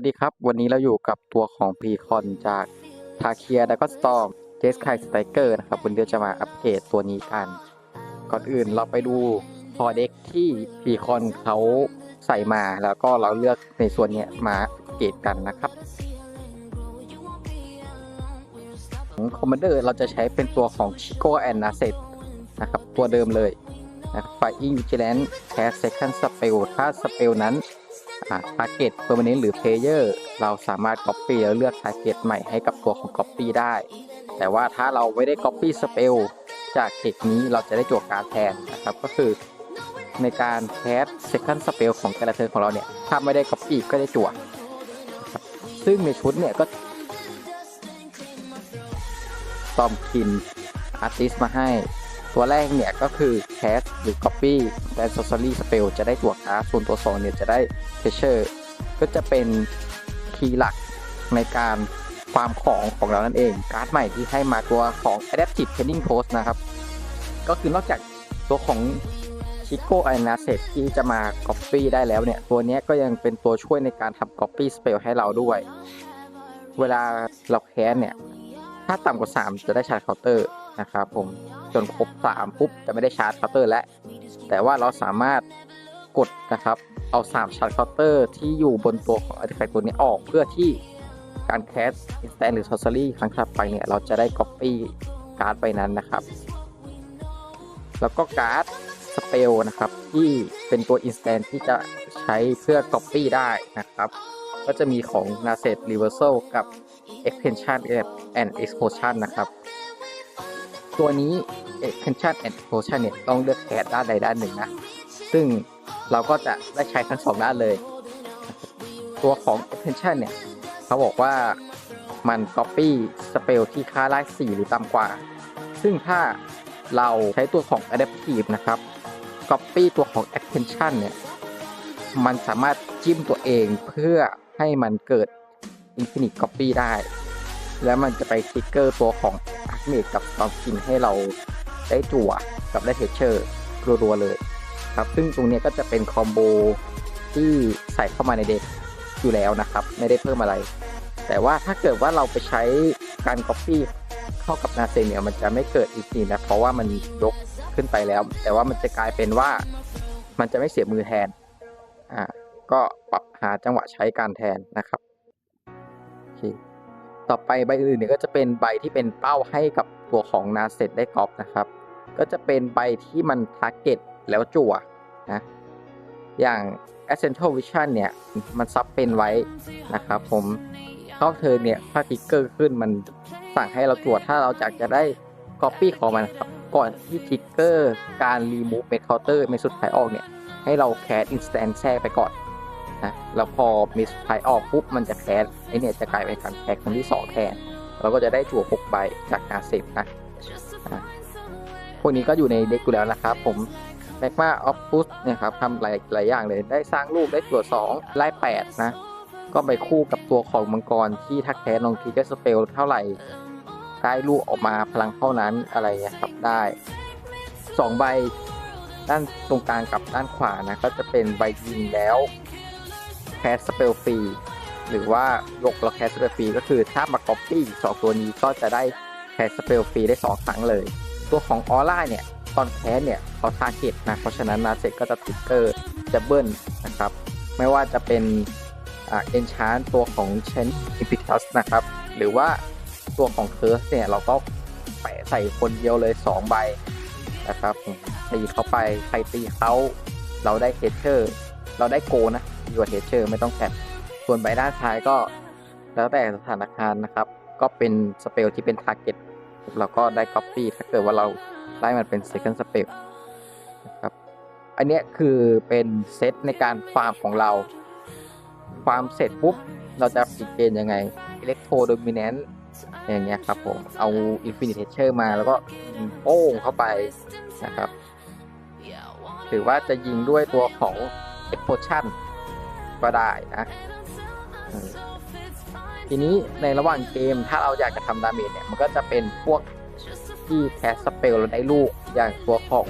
วัสดีครับ วันนี้เราอยู่กับตัวของพีคอนจากทาเคียดากอนสตอมเจสไคสไตเกอร์นะครับ วันนี้เราจะมาอัปเกรดตัวนี้กัน ก่อนอื่นเราไปดูพอเด็กที่พีคอนเขาใส่มาแล้วก็เราเลือกในส่วนนี้มาอัปเกรดกันนะครับของคอมมานเดอร์เราจะใช้เป็นตัวของชิโกแอนนาเซตนะครับ ตัวเดิมเลยนะครับไฟอิงวิจิแลนด์แคสเซคันสเปลถ้าสเปลนั้น ทาร์เก็ต permanent หรือ player เราสามารถ copy แล้วเลือก target ใหม่ให้กับตัวของ copy ได้ แต่ว่าถ้าเราไม่ได้ copy spell จากเทคนี้เราจะได้จั่วการแทนนะครับ ก็คือในการแคส second spell ของแต่ละเทิร์นของเราเนี่ย ถ้าไม่ได้ copy ก็ได้จั่วซึ่งในชุดเนี่ยก็ตอมคินอาร์ติสมาให้ ตัวแรกเนี่ยก็คือ cast หรือ copy และ sorcery spell จะได้จั่วการ์ดส่วนตัว 2 เนี่ยจะได้ treasure ก็จะเป็นคีย์หลักในการฟาร์มของของเรานั่นเอง การ์ดใหม่ที่ให้มาตัวของ adaptive training post นะครับ ก็คือนอกจากตัวของชิโก้ไอนาเซตที่จะมา copy ได้แล้วเนี่ย ตัวนี้ก็ยังเป็นตัวช่วยในการทำ copy spell ให้เราด้วย เวลาเราแคสเนี่ย ถ้าต่ำกว่า 3 จะได้ชาร์จเคาน์เตอร์ นะครับผมจนครบ3ปุ๊บจะไม่ได้ชาร์จเคาน์เตอร์แล้วแต่ว่าเราสามารถกดนะครับ เอา3ชาร์จเคาน์เตอร์ที่อยู่บนตัวของ artifact ตัวนี้ออกเพื่อที่การแคส instant หรือ sorcery ครั้งถัดไปเนี่ย เราจะได้ copy การ์ดไปนั้นนะครับ แล้วก็การ์ด spell นะครับที่เป็นตัว instant ที่จะใช้เพื่อ copy ได้นะครับ ก็จะมีของ n a s e t Reversal กับ Extension and Explosion นะครับ ตัวนี้ Extension and Explosion เนี่ยต้องเลือกแคสด้านใดด้านหนึ่งนะ ซึ่งเราก็จะได้ใช้ทั้งสองด้านเลย ตัวของ Extension เนี่ย เขาบอกว่ามัน Copy Spell ที่ค่าไล่4หรือต่ำกว่า ซึ่งถ้าเราใช้ตัวของ Adaptive นะครับ Copy ตัวของ Extension เนี่ย มันสามารถจิ้มตัวเองเพื่อให้มันเกิด Infinite Copy ได้ แล้วมันจะไปทริกเกอร์ตัวของ a r c h m a g e กับ s t o r m k i n ให้เราได้จั่วกับได้เทเชอร์รัวๆเลยครับ ซึ่งตรงนี้ก็จะเป็นคอมโบที่ใส่เข้ามาในเด็กอยู่แล้วนะครับ ไม่ได้เพิ่มอะไร แต่ว่าถ้าเกิดว่าเราไปใช้การ Copy เข้ากับนาเซนเนี่ยมันจะไม่เกิดอีกทีนะ เพราะว่ามันยกขึ้นไปแล้ว แต่ว่ามันจะกลายเป็นว่ามันจะไม่เสียมือแทนอ่าก็ปรับหาจังหวะใช้การแทนนะครับโอเค ต่อไปใบอื่นเนี่ยก็จะเป็นใบที่เป็นเป้าให้กับตัวของนาเซตได้กรอบนะครับ ก็จะเป็นใบที่มันทาร์เก็ตแล้วจั่วนะอย่าง Essential Vision เนี่ยมันซับเป็นไว้นะครับผมเข้าเธอเนี่ยถ้าทิกเกอร์ขึ้นมันสั่งให้เราตรวจถ้าเราอยากจะได้ Copy ของมันครับก่อนที่ทิกเกอร์การ Remove เม c เคาน์เตอร์เมสุดท้ายออกเนี่ยให้เราแคส Instant แช่ไปก่อน นะแล้วพอเมสุดท้ายออกปุ๊บมันจะแคสไอเนี่ยจะกลายเป็นการแคสครั้งที่ 2 แทน เราก็จะได้จั่ว6ใบจากกาเสพนะพวกนี้ก็อยู่ในเด็กอยู่แล้วนะครับ ผมแมกมาออฟฟุสเนี่ยครับทำหลายหลายอย่างเลยได้สร้างรูปได้ตัวสองไล่แปดนะก็ไปคู่กับตัวของมังกรที่ทักแท้ลงทีก็สเปลเท่าไหร่ได้ลูกออกมาพลังเท่านั้นอะไรเงี้ยครับได้สองใบด้านตรงกลางกับด้านขวานะก็จะเป็นใบยิงแล้ว แคสสเปลฟรีหรือว่ายกเราแคสสเปลฟรีก็คือถ้ามาก๊อปปี้สองตัวนี้ก็จะได้แคสสเปลฟรีได้สองครั้งเลย ตัวของออร่าเนี่ยตอนแคสเนี่ยเขาทาร์เก็ตนะเพราะฉะนั้นนาเซตก็จะติกเกอร์จะเบิ้ลนะครับ ไม่ว่าจะเป็นเอ็นชานตัวของเชนอิพิทัสนะครับ หรือว่าตัวของเคิร์สเนี่ยเราก็แปะใส่คนเดียวเลย 2 ใบนะครับตีเข้าไปใครตีเขาเราได้เทเชอร์ เราได้โกนะ ดีกว่าเทเชอร์ไม่ต้องแคปส่วนใบด้านซ้ายก็แล้วแต่สถานการณ์นะครับ ก็เป็นสเปลที่เป็นทาร์เก็ตเราก็ได้ก๊อปปี้ถ้าเกิดว่าเราได้มันเป็น second spell นะครับ อันเนี้ยคือเป็นเซตในการฟาร์มของเราฟาร์มเสร็จปุ๊บ เราจะปิดเกณฑ์ยังไง Electro Dominant อย่างเงี้ยครับผม เอา Infinite Treasure มาแล้วก็โป้งเข้าไปนะครับหรือว่าจะยิงด้วยตัวของ Explosion ก็ได้นะเออทีนี้ในระหว่างเกมถ้าเราอยากจะทำดาเมจเนี่ย มันก็จะเป็นพวกที่แคสสเปลแล้วได้ลูกอย่างตัวของ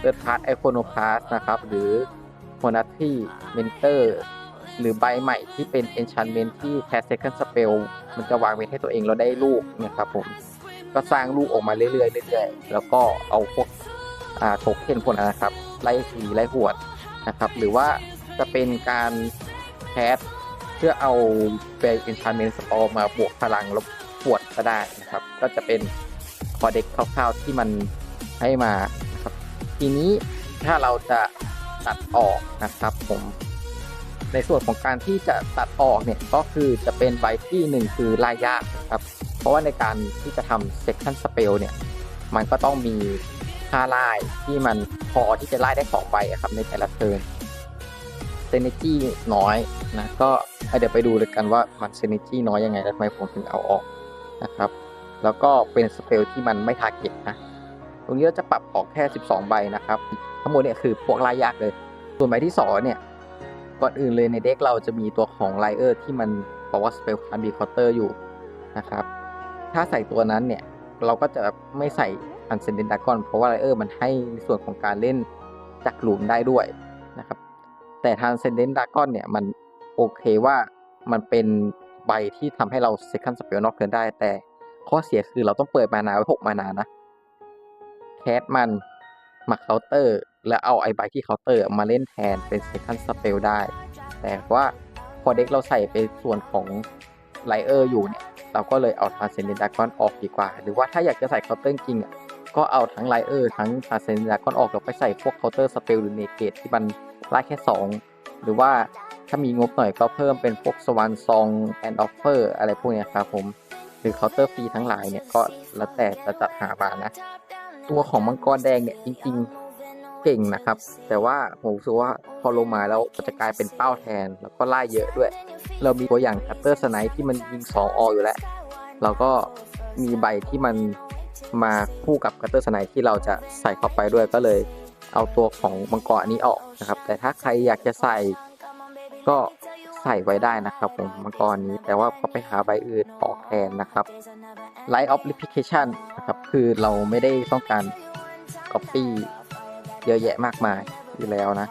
เ i ิร์ดพาร์ตไอโคโนพาสนะครับ หรือโมนัทที่เมนเตอร์หรือใบใหม่ที่เป็น enchantment ที่แคส second spell มันจะวางเว้นให้ตัวเองเราได้ลูกเนี่ยครับผม ก็สร้างลูกออกมาเรื่อยๆเรื่อยๆ แล้วก็เอาพวกอ่าโทเค็นพวกนั้นนะครับ ไล่สีไล่หวดนะครับ หรือว่า จะเป็นการแคสเพื่อเอาเป็น enchantment spell มาบวกพลังล้วหวดก็ได้นะครับ ก็จะเป็นคอเด็กคร่าวๆที่มันให้มาครับทีนี้ถ้าเราจะตัดออกนะครับผมในส่วนของการที่จะตัดออกเนี่ยก็คือจะเป็นใบที่หนึ่งคือลายยากนะครับ เพราะว่าในการที่จะทำ second spell เนี่ย มันก็ต้องมีค่าไล่ที่มันพอที่จะไล่ได้สองใบครับในแต่ละเทิร์น เซนจี้น้อยนะก็เดี๋ยวไปดูเลยกันว่ามันเซนจี้น้อยยังไงแล้วทำไมผมถึงเอาออกนะครับ แล้วก็เป็นสเปลที่มันไม่ทาร์เก็ตนะตรงนี้เราจะปรับออกแค่ 12 ใบนะครับ ทั้งหมดเนี่ยคือพวกลายยากเลย ส่วนใบที่สองเนี่ยก่อนอื่นเลยในเด็กเราจะมีตัวของไลเออร์ที่มันบอกว่าสเปลคันบีคอเตอร์อยู่นะครับถ้าใส่ตัวนั้นเนี่ยเราก็จะไม่ใส่อันเซนเดนดากอนเพราะว่าไลเออร์มันให้ในส่วนของการเล่นจากหลุมได้ด้วย แต่ทางเซนเดนดากอนเนี่ย มันโอเคว่ามันเป็นใบที่ทำให้เราเซคันด์สเปลนอกเกินได้ แต่ข้อเสียคือเราต้องเปิดมานาไว้หกมานานะ แคสมันมาเคาน์เตอร์ แล้วเอาไอใบที่เคาน์เตอร์มาเล่นแทนเป็น second spell ได้ แต่ว่าพอเด็กเราใส่เป็นส่วนของไลเออร์อยู่เนี่ย เราก็เลยเอาทาเซนเดนดากอนออกดีกว่า หรือว่าถ้าอยากจะใส่เคาน์เตอร์จริงอะก็เอาทั้งไลเออร์ทั้งทาเซนเดนดากอนออกแล้วไปใส่พวกเคาน์เตอร์สเปลหรือเนเกตที่มัน ไล่แค่ 2 หรือว่าถ้ามีงบหน่อยก็เพิ่มเป็นพวกสวานซองแอนด์ออฟเฟอร์อะไรพวกนี้ครับผม หรือเคาน์เตอร์ฟรีทั้งหลายเนี่ยก็แล้วแต่จะจัดหามานะ ตัวของมังกรแดงเนี่ยจริงๆเก่งนะครับ แต่ว่าผมรู้สึกว่าพอลงมาแล้วจะกลายเป็นเป้าแทน แล้วก็ไล่เยอะด้วย เรามีตัวอย่างคัตเตอร์สไนที่มันยิง2อออยู่แล้วเราก็มีใบที่มันมาคู่กับคัตเตอร์สไนที่เราจะใส่เข้าไปด้วยก็เลย เอาตัวของมังกรอันนี้ออกนะครับ แต่ถ้าใครอยากจะใส่ก็ใส่ไว้ได้นะครับผมมังกรนี้แต่ว่าก็ไปหาใบอื่นออกแทนนะครับ Light of Replication นะครับ คือเราไม่ได้ต้องการ Copy เยอะแยะมากมายอยู่แล้วนะ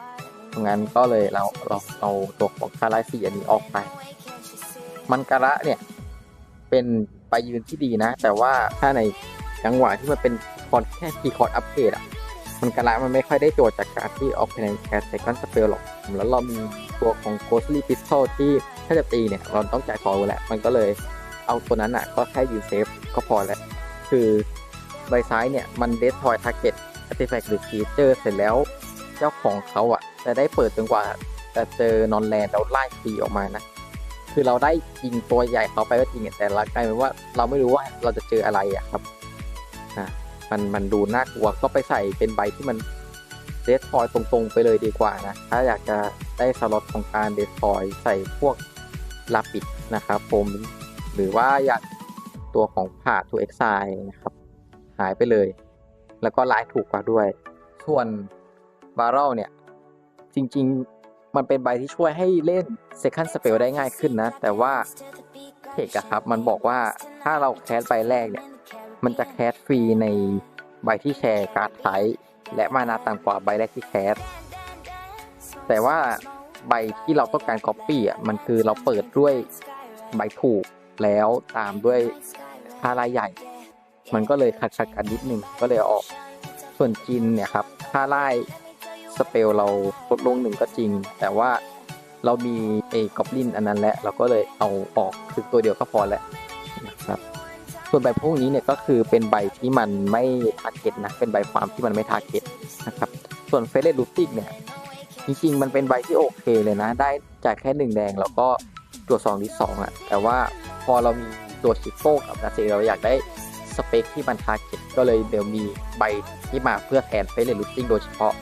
ดังนั้นก็เลยเราเราเอาตัวของคาราสีอันนี้ออกไป มันการะเนี่ย เป็นไปยืนที่ดีนะ แต่ว่าถ้าในจังหวะที่มันเป็นคอร์ดแค่คีย์คอร์ดอัปเกรดอะ มันกระมันไม่ค่อยได้โจทย์จากการที่ออกเพนแคสเซคันสเปลหรอก แล้วเรามีตัวของ Ghostly Pistol ที่ถ้าจะตีเนี่ย เราต้องจ่ายคอร์แหละ มันก็เลยเอาตัวนั้นอะ ก็แค่ยืนเซฟก็พอแล้ว คือใบซ้ายเนี่ย มันเดสทอยทาร์เก็ตอาร์ติแฟกต์หรือคีเจอร์เสร็จแล้ว เจ้าของเขาอะ จะได้เปิดจนกว่าจะเจอนอนแลนแล้วไล่ตีออกมานะคือเราได้ยิงตัวใหญ่เขาไปก็จริงแต่ละกลายเป็นว่าเราไม่รู้ว่าเราจะเจออะไรอะครับ มันมันดูน่ากลัวก็ไปใส่เป็นใบที่มันเดสทอยตรงๆไปเลยดีกว่านะ ถ้าอยากจะได้สล็อตของการเดสทอยใส่พวกลาปิดนะครับผมหรือว่าอยากตัวของผ่าทูเอ็กไซนะครับหายไปเลย แล้วก็ลน์ถูกกว่าด้วย ส่วนบาร์เรลเนี่ย จริงๆมันเป็นใบที่ช่วยให้เล่น Second Spell ได้ง่ายขึ้นนะ แต่ว่าเทคอะครับ มันบอกว่าถ้าเราแคสใบแรกเนี่ย มันจะแคสฟรีในใบที่แชร์การ์ดไทป์และมานาต่ำกว่าใบแรกที่แคส แต่ว่าใบที่เราต้องการ Copy อะมันคือเราเปิดด้วยใบถูกแล้วตามด้วยค่ารายใหญ่ มันก็เลยขัดขัดกันนิดนึงก็เลยออก ส่วนจินเนี่ยครับค่าไล่สเปลเราลดลงหนึ่งก็จริง แต่ว่าเรามีเอกอบลินอันนั้นแหละเราก็เลยเอาออกคือตัวเดียวก็พอแหละ ส่วนใบพวกนี้เนี่ยก็คือเป็นใบที่มันไม่ทาร์เก็ตนะเป็นใบความที่มันไม่ทาร์เก็ตนะครับส่วนเฟรลูติกเนี่ยจริงๆมันเป็นใบที่โอเคเลยนะ ได้จากแค่หนึ่งแดงแล้วก็ตัวสองที่สองอะแต่ว่าพอเรามีตัวชิโก้กับนาเซเราอยากได้สเปคที่มันทาร์เก็ตก็เลยเดี๋ยวมีใบที่มาเพื่อแทนเฟรลูติกโดยเฉพาะ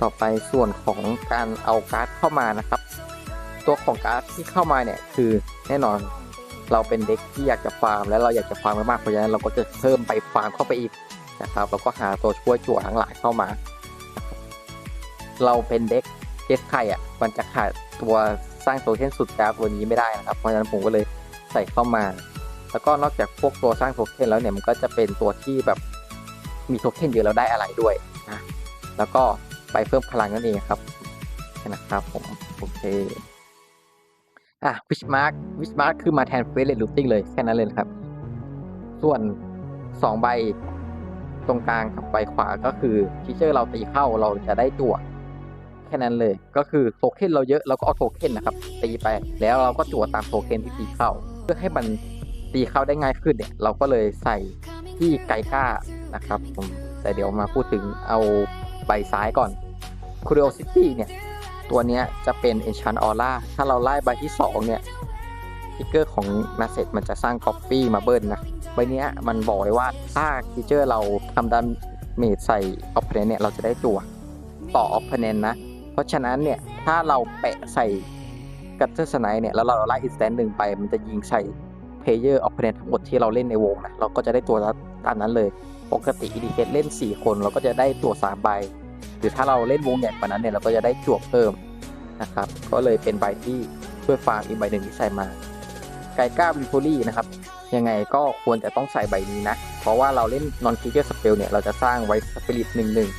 ต่อไปส่วนของการเอาการ์ดเข้ามานะครับ ตัวของการ์ดที่เข้ามาเนี่ยคือแน่นอน เราเป็นเด็กที่อยากจะฟาร์ม และเราอยากจะฟาร์มมากๆเพราะฉะนั้นเราก็จะเพิ่มไปฟาร์มเข้าไปอีกนะครับแล้วก็หาตัวช่วยจั่วทั้งหลายเข้ามา เราเป็นเด็กเกสไข่อะมันจะขาดตัวสร้างโทเค็นสุดกราฟตัวนี้ไม่ได้นะครับ เพราะฉะนั้นผมก็เลยใส่เข้ามา แล้วก็นอกจากพวกตัวสร้างโทเค็นแล้วเนี่ยมันก็จะเป็นตัวที่แบบมีโทเค็นเยอะแล้วได้อะไรด้วยนะแล้วก็ไปเพิ่มพลังนั่นเองครับนะครับผมโอเค อะวิชมาร์กวิชมาร์กคือมาแทนเฟสเลดลูติ้งเลยแค่นั้นเลยครับ ส่วนสองใบตรงกลางกับใบขวาก็คือทีเชอร์เราตีเข้าเราจะได้จั่วแค่นั้นเลย ก็คือโทเค็นเราเยอะเราก็เอาโทเค็นนะครับ ตีไปแล้วเราก็จั่วตามโทเค็นที่ตีเข้า เพื่อให้มันตีเข้าได้ง่ายขึ้นเนี่ย เราก็เลยใส่ที่ไกก้านะครับผมแต่เดี๋ยวมาพูดถึงเอาใบซ้ายก่อน Curiosity เนี่ย ตัวเนี้ยจะเป็น Enchant Aura ถ้าเราไล่ใบที่ 2 เนี่ยทิกเกอร์ของนาเซตมันจะสร้าง Copy มาเบิ้ลนนะใบเนี้ยมันบอกไว้ว่าถ้าทิเกอร์เราทำดาเมจใส่ Opponent เนี่ยเราจะได้จั่วต่อ Opponent นะ เพราะฉะนั้นเนี่ยถ้าเราแปะใส่กัตเตอร์สไนเนี่ยแล้วเราไล่อินสแตนหนึ่งไปมันจะยิงใส่ Player Opponent ทั้งหมดที่เราเล่นในวงนะเราก็จะได้ตัวตามนั้นเลย ปกติอีดิเคตเล่น 4 คนเราก็จะได้ตัว3ใบ หรือถ้าเราเล่นวงใหญ่กว่านั้นเนี่ยเราก็จะได้จวบเพิ่มนะครับ ก็เลยเป็นใบที่ช่วยฟาร์มอีกใบหนึ่งที่ใส่มาไกก้าวิโพลี่นะครับ ยังไงก็ควรจะต้องใส่ใบนี้นะ เพราะว่าเราเล่นนอนคิเกอร์สเปลเนี่ยเราจะสร้างไว้สปิริตหนึ่งหนึ่ง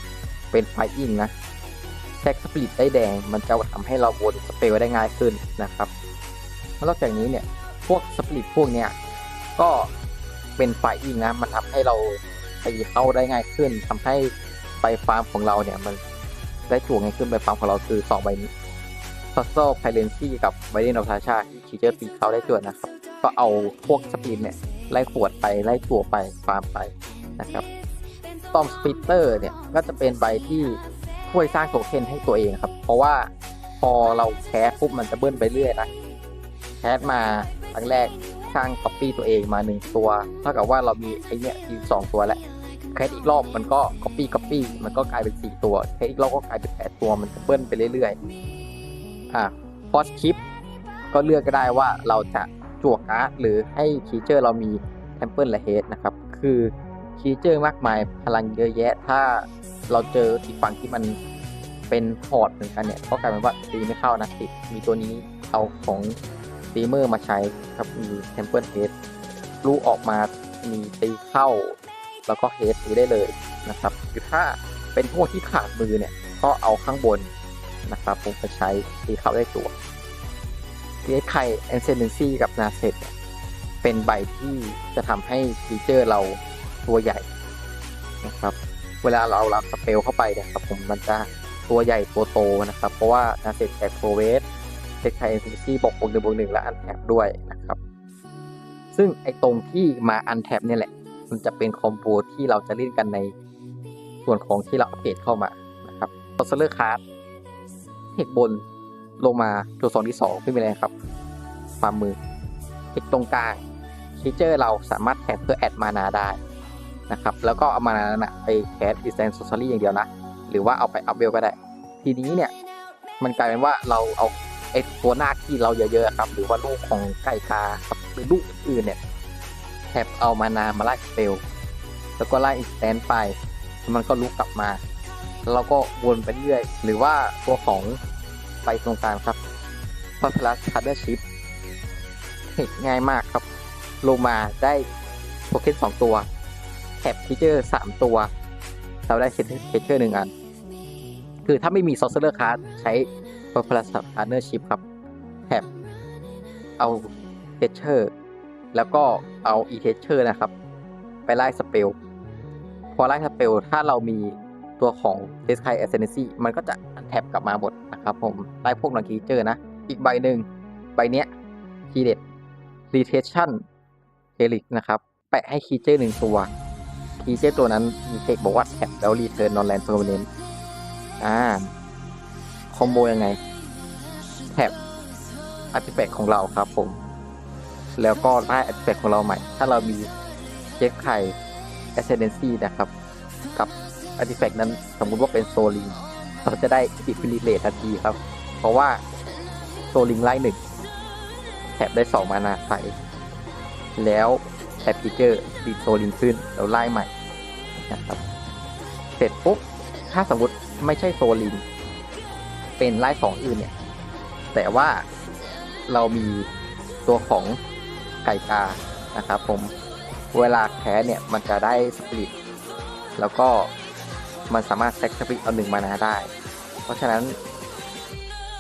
เป็นไฟอิงนะแท็กสปิริตได้แดง มันจะทำให้เราวนสเปลได้ง่ายขึ้นนะครับนอกจากนี้เนี่ยพวกสปิริตพวกเนี้ยก็เป็นไฟอิงนะมันทำให้เราตีเข้าได้ง่ายขึ้นทำให้ ใบฟาร์มของเราเนี่ยมันได้จั่วง่ายขึ้นใบฟาร์มของเราคือสองใบนี้ f o s s o p i r e n c y กับ v i d e n of Tasha ที่คีเจอร์ตีเขาได้จั่วนะครับ ก็เอาพวกสปีดเนี่ยไล่ขวดไปไล่จั่วไปฟาร์มไปนะครับตอมสปิเตอร์เนี่ยก็จะเป็นใบที่ช่วยสร้างโทเค็นให้ตัวเองครับ เพราะว่าพอเราแคสปุ๊บมันจะเบิ้ลไปเรื่อยนะแคสมาครั้งแรกสร้างก๊อปปี้ตัวเองมาหนึ่งตัว เท่ากับว่าเรามีไอเนี่ยอีกสองตัวแล้ว แคสอีกรอบมันก็ copy copy มันก็กลายเป็น4ตัวแคสอีกรอบก็กลายเป็น8ตัวมันจะเบิ้ลไปเรื่อยๆอะพอสคลิปก็เลือกก็ได้ว่าเราจะจั่วการ์ดหรือให้คีเจอร์เรามีเทมเพิลและเฮดนะครับ คือคีเจอร์มากมายพลังเยอะแยะ ถ้าเราเจออีกฝั่งที่มันเป็นพอร์ตเหมือนกันเนี่ยก็กลายเป็นว่าตีไม่เข้านะติดมีตัวนี้เอาของตีเมอร์มาใช้ครับมีเทมเพิลเฮดลูกออกมามีตีเข้า แล้วก็เฮดซื้อได้เลยนะครับหรือถ้าเป็นพวกที่ขาดมือเนี่ยก็เอาข้างบนนะครับผมไปใช้ตีเขาได้ตัวเอสไคเอนเซนซีกับนาเซตเป็นใบที่จะทำให้ฟีเจอร์เราตัวใหญ่นะครับ เวลาเรารับสเปลเข้าไปเนี่ยครับผมมันจะตัวใหญ่ตัวโตนะครับ เพราะว่านาเซตแจกโปรเวสเอสไคเอนเซนซีบอกบวกหนึ่งบวกหนึ่งและอันแท็บด้วยนะครับ ซึ่งไอ้ตรงที่มาอันแท็บเนี่ยแหละ มันจะเป็นคอมโบที่เราจะเล่นกันในส่วนของที่เราอัปเดตเข้ามานะครับคอนโซลเลอร์คาร์ดเทคบนลงมาตัวสองที่สองไม่มีอะไรครับความมือเทคตรงกลางฟีเจอร์เราสามารถแท็บเพื่อแอดมานาได้นะครับ แล้วก็เอามานานั้นนะไปแคสดิสแตนซอรี่อย่างเดียวนะ หรือว่าเอาไปอัพเวลก็ได้ ทีนี้เนี่ย มันกลายเป็นว่าเราเอาไอตัวหน้าที่เราเยอะๆครับ หรือว่าลูกของไก่กาหรือลูกอื่นๆเนี่ย แท็บเอามานามาไล่สเปลแล้วก็ไล่อีกแตนไปแล้วมันก็ลุกกลับมา แล้วเราก็วนไปเรื่อย หรือว่าตัวของไปตรงกลางครับพอพลัสคัตเตอร์ชิปง่ายมากครับลงมาได้โทเค็นสองตัวแท็บฟีเจอร์สามตัว เราได้เคเชอร์หนึ่งอัน คือถ้าไม่มีซอสเซอร์คาร์ดใช้พอพลัสพาร์เนอร์ชิพครับแท็บเอาเคเชอร์ แล้วก็เอา e t e a c h e r นะครับ ไปไล่สเปลพอไล่สเปลถ้าเรามีตัวของ d e s k i Ascendancy มันก็จะแท็บกลับมาหมดนะครับผมไล่พวกนอนคีเจอร์นะ อีกใบหนึ่งใบเนี้ยทีเด็ด Retention Helix นะครับ แปะให้คีเจอร์หนึ่งตัวคีเจอร์ตัวนั้นมีเทคบอกว่าแท็บแล้ว Return Non Land Permanent อ่าคอมโบยังไงแท็บอาร์ติแฟกของเราครับผม แล้วก็ได้อาร์ติแฟกของเราใหม่ ถ้าเรามีเจ็คไข่ Ascendancy นะครับ กับอาร์ติแฟกนั้นสมมุติว่าเป็นโซลิงเราจะได้อิฟิลิเลตทันทีครับ เพราะว่าโซลิงไล่หนึ่งแถบได้สองมานาใสแล้วแถบพิเจอร์ดีโซลิงขึ้นแล้วไล่ใหม่นะครับ เสร็จปุ๊บ ถ้าสมมติไม่ใช่โซลิงเป็นไล่สองอื่นเนี่ย แต่ว่าเรามีตัวของ ไก่กานะครับผมเวลาแคสเนี่ยมันจะได้สปิริตแล้วก็มันสามารถแซกสปิริตเอาหนึ่งมานาได้ เพราะฉะนั้น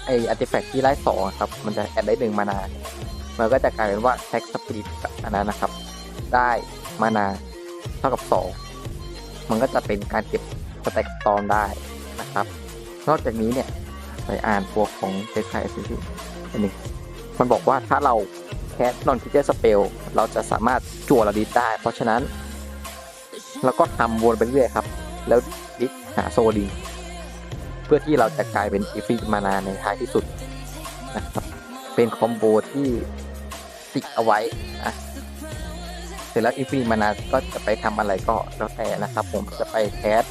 ไออาร์ติแฟกต์ที่ไล่สองครับมันจะแอดได้หนึ่งมานา มันก็จะกลายเป็นว่าแท็กสปีดอันนั้นนะครับ ได้มานาเท่ากับสองมันก็จะเป็นการเก็บสแต็กตอนได้นะครับ นอกจากนี้เนี่ยไปอ่านตัวของเซคไคเอสซีอันนึ่มันบอกว่าถ้าเรา แคสนอนคิเจอร์สเปลเราจะสามารถจั่วระดิสได้ เพราะฉะนั้นเราก็ทำวนไปเรื่อยครับ แล้วดิสหาโซดีเพื่อที่เราจะกลายเป็นอีฟีมานาในท้ายที่สุดนะครับเป็นคอมโบที่ติดเอาไว้นะเสร็จแล้วอีฟีมานาก็จะไปทำอะไรก็แล้วแต่นะครับผมจะไปแคส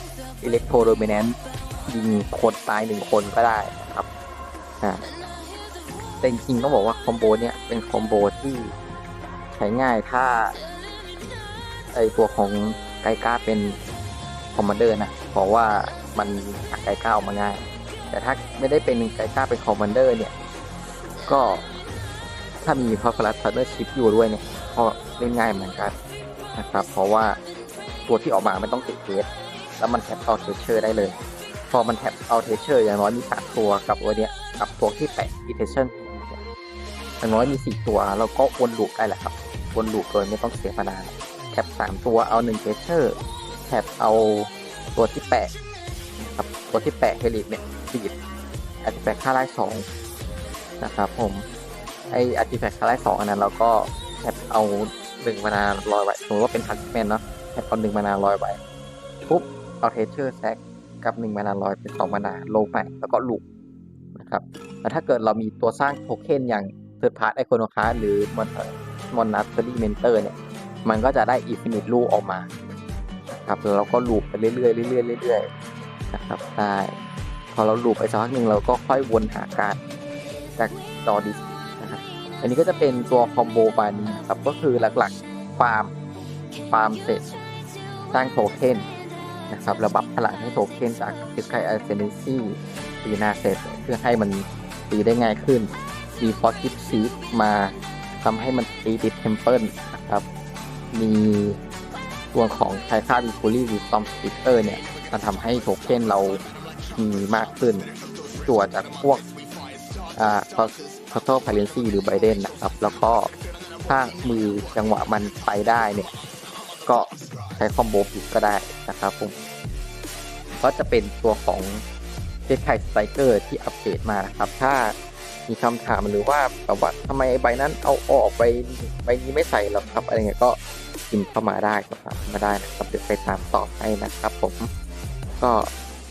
อิเล็กโทรโดมิเนนต์ยิงคนตายหนึ่งคนก็ได้นะครับอ่า แต่จริงๆต้องบอกว่าคอมโบเนี่ยเป็นคอมโบที่ใช้ง่ายถ้าไอตัวของไกก้าเป็นคอมมานเดอร์นะเพราะว่ามันหักไกก้าออกมาง่าย แต่ถ้าไม่ได้เป็นไกก้าเป็นคอมมานเดอร์เนี่ย ก็ถ้ามีพอฟลัสพาร์เนอร์ชิพอยู่ด้วยเนี่ยก็เล่นง่ายเหมือนกันนะครับ เพราะว่าตัวที่ออกมาไม่ต้องติดเทสแล้วมันแท็บเอาเทเชอร์ได้เลย พอมันแท็บเอาเทเชอร์อย่างน้อยมีสามตัวกับตัวเนี้ยกับตัวที่แปะอิเทชัน อย่างน้อยมีสี่ตัวแล้วก็วนลูปได้แหละครับวนลูปโดยไม่ต้องเสียเวลาแท็บสามตัวเอาหนึ่งเทเชอร์แท็บเอาตัวที่แปะนะครับตัวที่แปะเฮลิกเนี่ยดีดอาจจะแปะค่าไล่สองนะครับผมไออาร์ติแฟกต์ค่าไล่สองอันนั้นเราก็แท็บเอาหนึ่งมานาลอยไว้สมมติว่าเป็นพันแมนเนาะแท็บเอาหนึ่งมานาลอยไว้ปุ๊บเอาเทเชอร์แซกกับ1มานาลอยเป็น2มานาโลไปแล้วก็ลูปนะครับแต่ถ้าเกิดเรามีตัวสร้างโทเค็นอย่าง เทิร์ดพาร์ตไอโคโนคาหรือมอนมอนนัสเตอรี่เมนเตอร์เนี่ย มันก็จะได้อินฟินิตลูออกมาครับแล้วเราก็ลูปไปเรื่อยๆเรื่อยๆเรื่อยๆนะครับได้พอเราลูปไปสักพักหนึ่งเราก็ค่อยวนหาการจากจอดิสนะครับอันนี้ก็จะเป็นตัวคอมโบบานี้นะครับก็คือหลักๆฟาร์มฟาร์มเสร็จสร้างโทเค็นนะครับระบับพลังให้โทเค็นจากซิสไคอาร์เซนซีตีนาเซตเพื่อให้มันตีได้ง่ายขึ้น มีฟอสกิฟซีฟมาทำให้มันตีติดเทมเพิลนะครับ มีตัวของไทค่าวิคูลี่วิสตอมสปิเตอร์เนี่ยมาทำให้โทเค็นเรามีมากขึ้นตัวจากพวกอ่าทอทอพาเลนซีหรือไบเดนนะครับ แล้วก็ถ้ามือจังหวะมันไปได้เนี่ย ก็ใช้คอมโบผิดก็ได้นะครับผมก็จะเป็นตัวของเจไคสไตเกอร์ที่อัปเดตมานะครับ ถ้า มีคำถามหรือว่าประวัติทำไมใบนั้นเอาออกใบใบนี้ไม่ใส่หรอครับอะไรเงี้ยก็พิมพ์เข้ามาได้ก็ถามมาได้นะครับเดี๋ยวไปตามตอบให้นะครับผมก็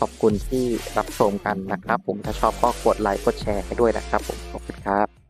ขอบคุณที่รับชมกันนะครับ ผมถ้าชอบก็กดไลค์กดแชร์ให้ด้วยนะครับ ผมขอบคุณครับ